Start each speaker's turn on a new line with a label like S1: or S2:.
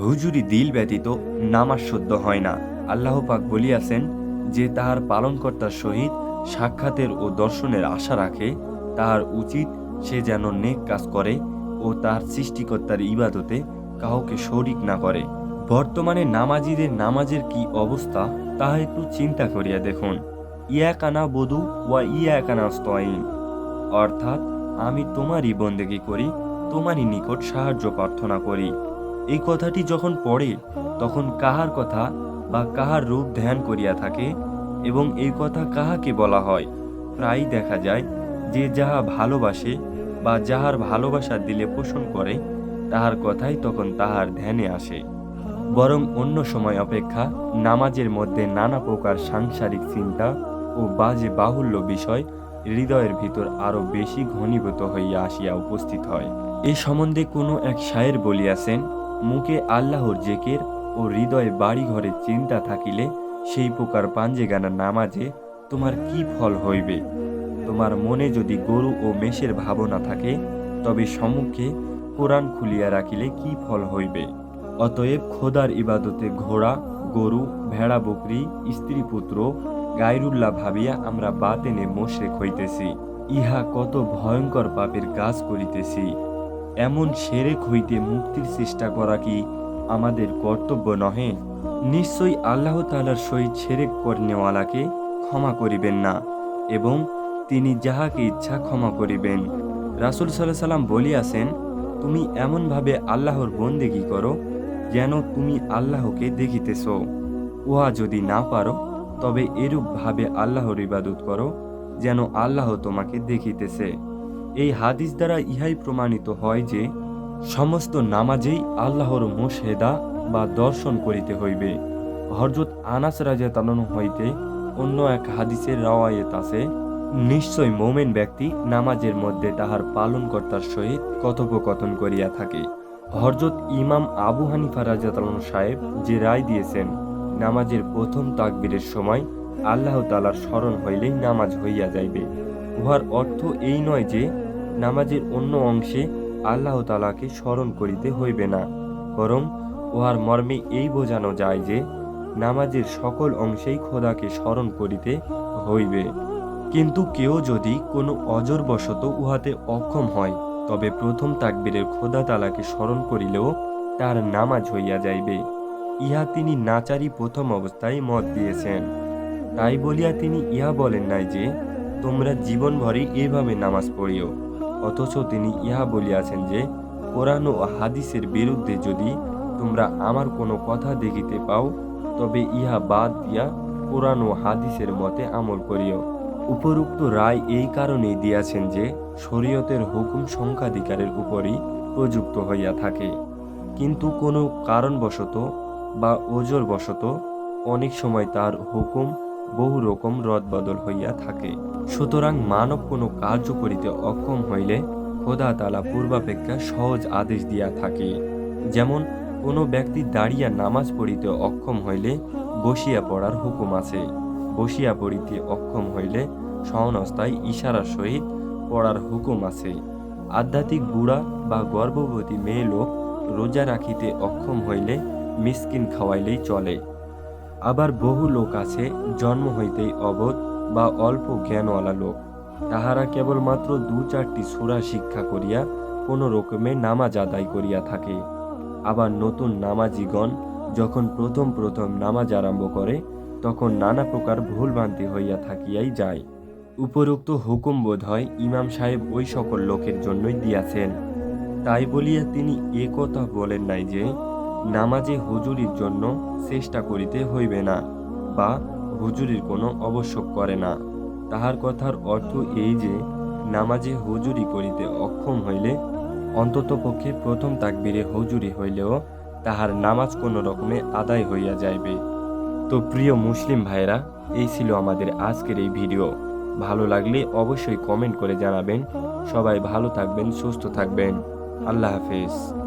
S1: হুজুরি দিল ব্যতীত নামাজ শুদ্ধ হয় না। আল্লাহ পাক বলিয়াছেন যে তাহার পালনকর্তার সহিত সাক্ষাতের ও দর্শনের আশা রাখে, তাহার উচিত সে যেন নেক কাজ করে ও তার সৃষ্টিকর্তার ইবাদতে কাউকে শরিক না করে। বর্তমানে নামাজিদের নামাজের কি অবস্থা, তাহা একটু চিন্তা করিয়া দেখুন। ইয়া কানা বধু ওয়া ইয়া কানা স্তয়ীন অর্থাৎ আমি তোমারই বন্দেগি করি, তোমারই নিকট সাহায্য প্রার্থনা করি। এই কথাটি যখন পড়ে, তখন কাহার কথা বা কাহার রূপ ধ্যান করিয়া থাকে এবং এই কথা কাহাকে বলা হয় প্রায় দেখা যায় যে যাহা ভালোবাসে বা যাহার ভালোবাসা দিলে পোষণ করে, তাহার কথাই তখন তাহার ধ্যানে আসে। বরং অন্য সময় অপেক্ষা নামাজের মধ্যে নানা প্রকার সাংসারিক চিন্তা ও বাজে বাহুল্য বিষয় হৃদয়ের ভিতর আরও বেশি ঘনীভূত হইয়া আসিয়া উপস্থিত হয়। এ সম্বন্ধে কোনো এক শায়ের বলিয়াছেন মুখে আল্লাহর জেকের ও হৃদয়ে বাড়ি ঘরে চিন্তা থাকিলে সেই প্রকার পাঞ্জেগানা নামাজে তোমার কি ফল হইবে? তোমার মনে যদি গরু ও মেষের ভাবনা থাকে, তবে সম্মুখে কোরআন খুলিয়া রাখিলে কি ফল হইবে? অতএব খোদার ইবাদতে ঘোড়া, গরু, ভেড়া, বকরি, স্ত্রী, পুত্র, গায়রুল্লাহ ভাবিয়া আমরা বাতেনে মোশরেক হইতেছি। ইহা কত ভয়ঙ্কর পাপের কাজ করিতেছি। এমন সেরেক হইতে মুক্তির চেষ্টা করা কি আমাদের কর্তব্য নহে? নিশ্চয়ই আল্লাহ তালার সহিত সেরেক করনেওয়ালাকে ক্ষমা করিবেন না, এবং তিনি যাহাকে ইচ্ছা ক্ষমা করিবেন। রাসুল সাল্লাহ সাল্লাম বলিয়াছেন, তুমি এমনভাবে আল্লাহর বন্দেগি করো, যেন তুমি আল্লাহকে দেখিতেছ? উহা যদি না পারো, তবে এরূপভাবে আল্লাহর ইবাদত করো, যেন আল্লাহ তোমাকে দেখিতেছে। এই হাদিস দ্বারা ইহাই প্রমাণিত হয় যে সমস্ত নামাজেই আল্লাহর মোশেদা বা দর্শন করিতে হইবে। হরজত আনাস রাজা তালানো হইতে অন্য এক হাদিসের রাওয়ায়েত আছে, নিশ্চয় মোমেন ব্যক্তি নামাজের মধ্যে তাহার পালনকর্তার সহিত কথোপকথন করিয়া থাকে। হরজত ইমাম আবু হানিফা রাজা তালানো সাহেব যে রায় দিয়েছেন, নামাজের প্রথম তাকবীরের সময় আল্লাহ তালার স্মরণ হইলেই নামাজ হইয়া যাইবে। উহার অর্থ এই নয় যে নামাজের অন্য অংশে আল্লাহ তালাকে স্মরণ করিতে হইবে না। বরং উহার মর্মে এই বোঝানো যায় যে, নামাজের সকল অংশেই খোদাকে স্মরণ করিতে হইবে। কিন্তু কেউ যদি কোনো অজরবশত উহাতে অক্ষম হয়, তবে প্রথম তাকবীরের খোদা তালাকে স্মরণ করিলেও তার নামাজ হইয়া যাইবে। ইহা তিনি নাচারি প্রথম অবস্থায় মত দিয়েছেন। তাই বলিয়া তিনি ইহা বলেন নাই যে, তোমরা জীবনভরই এভাবে নামাজ পড়িও। অথচ তিনি ইহা বলিয়াছেন যে, কোরআন ও হাদিসের বিরুদ্ধে যদি তোমরা আমার কোনো কথা দেখিতে পাও, তবে ইহা বাদ দিয়া কোরআন ও হাদিসের মতে আমল করিও। উপরুক্ত রায় এই কারণেই দিয়াছেন যে, শরীয়তের হুকুম সংখ্যাধিকারের উপরই প্রযুক্ত হইয়া থাকে। কিন্তু কোনো কারণবশত বা ওজরবশত অনেক সময় তার হুকুম বহু রকম রদবদল হইয়া থাকে। সুতরাং মানব কোনো কার্য করিতে অক্ষম হইলে খোদা তালা পূর্বাপেক্ষা সহজ আদেশ দিয়া থাকে। যেমন, কোনো ব্যক্তি দাঁড়িয়া নামাজ পড়িতে অক্ষম হইলে বসিয়া পড়ার হুকুম আছে। বসিয়া পড়িতে অক্ষম হইলে সহনস্থায় ইশারার সহিত পড়ার হুকুম আছে। আধ্যাত্মিক বুড়া বা গর্ভবতী মেয়ে লোক রোজা রাখিতে অক্ষম হইলে মিসকিন খাওয়াইলেই চলে। আবার বহু লোক আছে, জন্ম হইতেই অবোধ বা অল্প জ্ঞানওয়ালা লোক। তাহারা কেবলমাত্র দু চারটি সুরা শিক্ষা করিয়া কোনো রকমে নামাজ আদায় করিয়া থাকে। আবার নতুন নামাজিগণ যখন প্রথম প্রথম নামাজ আরম্ভ করে, তখন নানা প্রকার ভুলভ্রান্তি হইয়া থাকিয়াই যায়। উপরোক্ত হুকুম বোধ হয় ইমাম সাহেব ওই সকল লোকের জন্যই দিয়াছেন। তাই বলিয়া তিনি এ কথা বলেন নাই যে নামাজে হুজুরির জন্য চেষ্টা করিতে হইবে না বা হুজুরির কোনো আবশ্যক করে না। তাহার কথার অর্থ এই যে, নামাজে হুজুরি করিতে অক্ষম হইলে অন্ততপক্ষে প্রথম তাকবীরে হুজুরি হইলেও তাহার নামাজ কোনো রকমে আদায় হইয়া যাইবে। তো প্রিয় মুসলিম ভাইরা এই ছিল আমাদের আজকের এই ভিডিও। ভালো লাগলে অবশ্যই কমেন্ট করে জানাবেন। সবাই ভালো থাকবেন, সুস্থ থাকবেন। আল্লাহ হাফেজ।